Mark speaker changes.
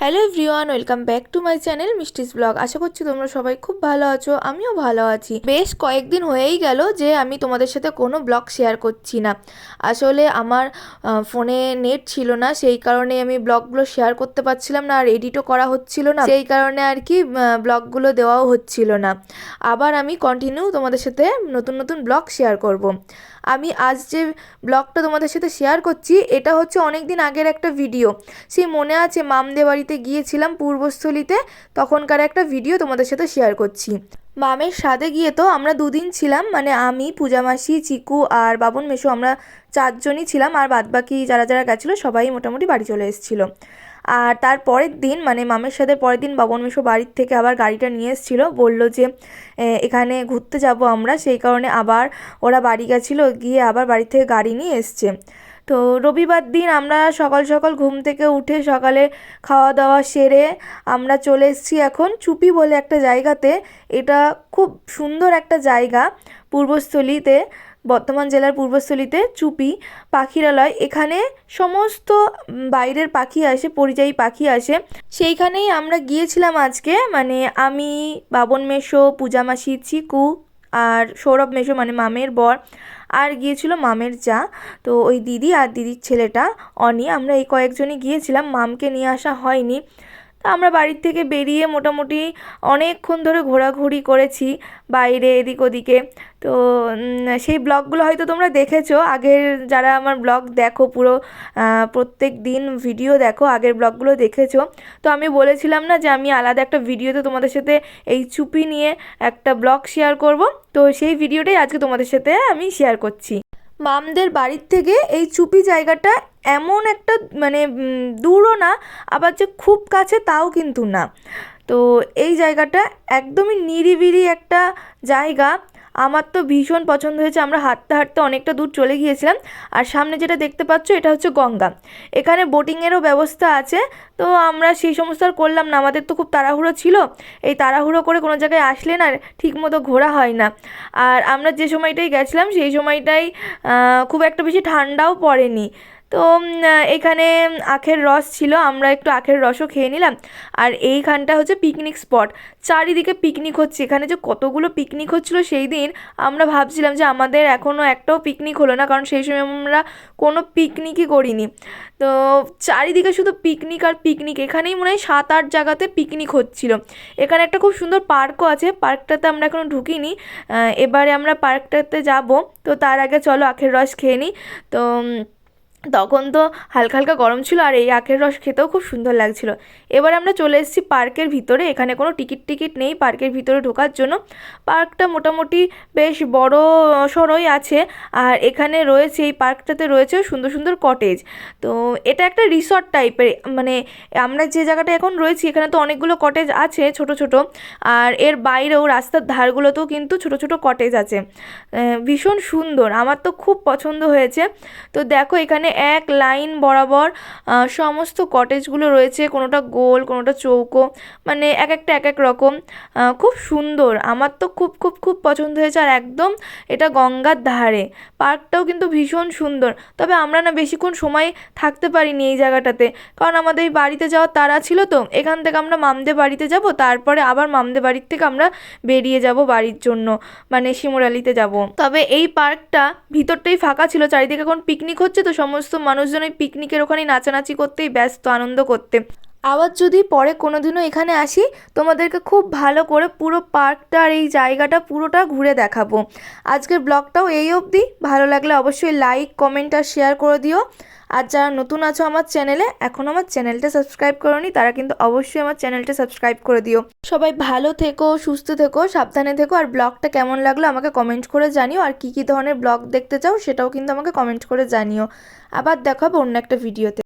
Speaker 1: Hello everyone, welcome back to my channel Mishti's blog. আশা করছি তোমরা সবাই খুব ভালো আছো, আমিও ভালো আছি। বেশ কয়েকদিন হয়েই গেল যে আমি তোমাদের সাথে কোনো ব্লগ শেয়ার করছি না। আসলে আমার ফোনে নেট ছিল না, সেই কারণে আমি ব্লগগুলো শেয়ার করতে পারছিলাম না, আর এডিটও করা হচ্ছিল না। সেই কারণে আর কি ব্লগগুলো দেওয়াও হচ্ছিল না। আবার আমি কন্টিনিউ তোমাদের সাথে নতুন নতুন ব্লগ শেয়ার করব। আমি আজ যে ব্লগটা তোমাদের সাথে শেয়ার করছি, এটা হচ্ছে অনেক দিন আগের একটা ভিডিও সেই মনে আছে মামদে বাড়িতে গিয়েছিলাম পূর্বস্থলীতে, তখনকার একটা ভিডিও তোমাদের সাথে শেয়ার করছি। মামের সাথে গিয়ে তো আমরা দুদিন ছিলাম মানে আমি, পূজা মাসি, চিকু আর বাবন মেশো, আমরা চারজনই ছিলাম, আর বাদবাকি যারা যারা গেছিল সবাই মোটামুটি বাড়ি চলে এসেছিল। আর তার পরের দিন মানে মামের সাথে পরের দিন বাবন মেশো বাড়ির থেকে আবার গাড়িটা নিয়ে এসেছিল। বলল যে এখানে ঘুরতে যাব আমরা। সেই কারণে আবার ওরা বাড়ি গেছিল, গিয়ে আবার বাড়ি থেকে গাড়ি নিয়ে এসছে। তো রবিবার দিন আমরা সকাল সকাল ঘুম থেকে উঠে সকালে খাওয়া দাওয়া সেরে আমরা চলে এসেছি এখন চুপি বলে একটা জায়গাতে। এটা খুব সুন্দর একটা জায়গা পূর্বস্থলীতে। বর্ধমান জেলার পূর্বস্থলীতে চুপি, পাখিরালয়, এখানে সমস্ত বাইরের পাখি আসে, পরিযায়ী পাখি আসে। সেইখানেই আমরা গিয়েছিলাম আজকে মানে আমি, বাবন মেশো, পূজা মাসি, চিকু আর সৌরভ মেশো মানে মামের বর, আর গিয়েছিল মামের যা। তো ওই দিদি আর দিদির ছেলেটা, অনি, আমরা এই কয়েকজনই গিয়েছিলাম, মামকে নিয়ে আসা হয়নি। তা আমরা বাড়ির থেকে বেরিয়ে মোটামুটি অনেকক্ষণ ধরে ঘোরাঘুরি করেছি বাইরে এদিক ওদিকে। তো সেই ব্লগগুলো হয়তো তোমরা দেখেছ। আগের যারা আমার ব্লগ দেখো পুরো প্রত্যেক দিন ভিডিও দেখো, আগের ব্লগগুলো দেখেছ। তো আমি বলেছিলাম না যে আমি আলাদা একটা ভিডিওতে তোমাদের সাথে এই চুপি নিয়ে একটা ব্লগ শেয়ার করব। তো সেই ভিডিওটাই আজকে তোমাদের সাথে আমি শেয়ার করছি। মামদের বাড়ির থেকে এই চুপি জায়গাটা এমন একটা মানে দূরও না, আবার যে খুব কাছে তাও কিন্তু না। তো এই জায়গাটা একদমই নিরিবিলি একটা জায়গা। আমার তো ভীষণ পছন্দ হয়েছে, আমরা হাঁটতে হাঁটতে অনেকটা দূর চলে গিয়েছিলাম। আর সামনে যেটা দেখতে পাচ্ছ, এটা হচ্ছে গঙ্গা। এখানে বোটিংয়েরও ব্যবস্থা আছে, তো আমরা সেই সমস্ত আর করলাম না, আমাদের তো খুব তাড়াহুড়ো ছিল। এই তাড়াহুড়ো করে কোনো জায়গায় আসলে না, ঠিকমতো ঘোরা হয় না। আর আমরা যে সময়টাই গেছিলাম, সেই সময়টাই খুব একটা বেশি ঠান্ডাও পড়েনি। তো এখানে আখের রস ছিল, আমরা একটু আখের রসও খেয়ে নিলাম। আর এইখানটা হচ্ছে পিকনিক স্পট চারিদিকে পিকনিক হচ্ছে। এখানে যে কতগুলো পিকনিক হচ্ছিল সেই দিন আমরা ভাবছিলাম যে আমাদের এখনও একটাও পিকনিক হলো না, কারণ সেই সময় আমরা কোনো পিকনিকই করিনি। তো, চারিদিকে শুধু পিকনিক আর পিকনিক এখানেই মনে হয় সাত আট জায়গাতে পিকনিক হচ্ছিল। এখানে একটা খুব সুন্দর পার্কও আছে। পার্কটাতে আমরা এখনও ঢুকিনি। এবারে আমরা পার্কটাতে যাব। তো তার আগে চলো আখের রস খেয়ে নিই তো তখন তো হালকা হালকা গরম ছিল আর এই আখের রস খেতেও খুব সুন্দর লাগছিল। এবার আমরা চলে এসেছি পার্কের ভিতরে। এখানে কোনো টিকিট টিকিট নেই পার্কের ভিতরে ঢোকার জন্য। পার্কটা মোটামুটি বেশ বড় সড়ই আছে আর এখানে রয়েছে, এই পার্কটাতে রয়েছে সুন্দর সুন্দর কটেজ। তো এটা একটা রিসর্ট টাইপের মানে আমরা যে জায়গাটা এখন রয়েছি এখানে তো অনেকগুলো কটেজ আছে ছোট ছোট আর এর বাইরেও রাস্তার ধারগুলোতেও কিন্তু ছোট ছোট কটেজ আছে। ভীষণ সুন্দর, আমার তো খুব পছন্দ হয়েছে। তো দেখো এখানে এক লাইন বরাবর সমস্ত কটেজগুলো রয়েছে, কোনোটা গোল, কোনোটা চৌকো মানে এক একটা, এক এক রকম। খুব সুন্দর। আমার তো খুব খুব খুব পছন্দ হয়েছে আর একদম এটা গঙ্গার ধারে। পার্কটাও কিন্তু ভীষণ সুন্দর। তবে আমরা না বেশিক্ষণ সময় থাকতে পারিনি এই জায়গাটাতে। কারণ আমাদের এই বাড়িতে যাওয়ার তারা ছিল তো। এখান থেকে আমরা মামদে বাড়িতে যাব, তারপরে আবার মামদে বাড়ির থেকে আমরা বেরিয়ে যাব বাড়ির জন্য মানে শিমুরালিতে যাব। তবে এই পার্কটা ভিতরটাই ফাঁকা ছিল, চারিদিকে এখন পিকনিক হচ্ছে তো সমস্ত মানুষজন ওই পিকনিকের ওখানে নাচানাচি করতেই ব্যস্ত আনন্দ করতে। আবার যদি পরে কোনোদিনও এখানে আসি, তোমাদেরকে খুব ভালো করে পুরো পার্কটা আর এই জায়গাটা পুরোটা ঘুরে দেখাবো। আজকের ব্লগটাও এই অবধি। ভালো লাগলে অবশ্যই লাইক কমেন্ট আর শেয়ার করে দিও। আর যারা নতুন আছো আমার চ্যানেলে এখনও আমার চ্যানেলটা সাবস্ক্রাইব করোনি, তারা কিন্তু অবশ্যই আমার চ্যানেলটা সাবস্ক্রাইব করে দিও। সবাই ভালো থেকো, সুস্থ থেকো, সাবধানে থেকো, আর ব্লগটা কেমন লাগল আমাকে কমেন্ট করে জানিও। আর কী কী ধরনের ব্লগ দেখতে চাও সেটাও কিন্তু আমাকে কমেন্ট করে জানিও। আবার দেখাবো অন্য একটা ভিডিওতে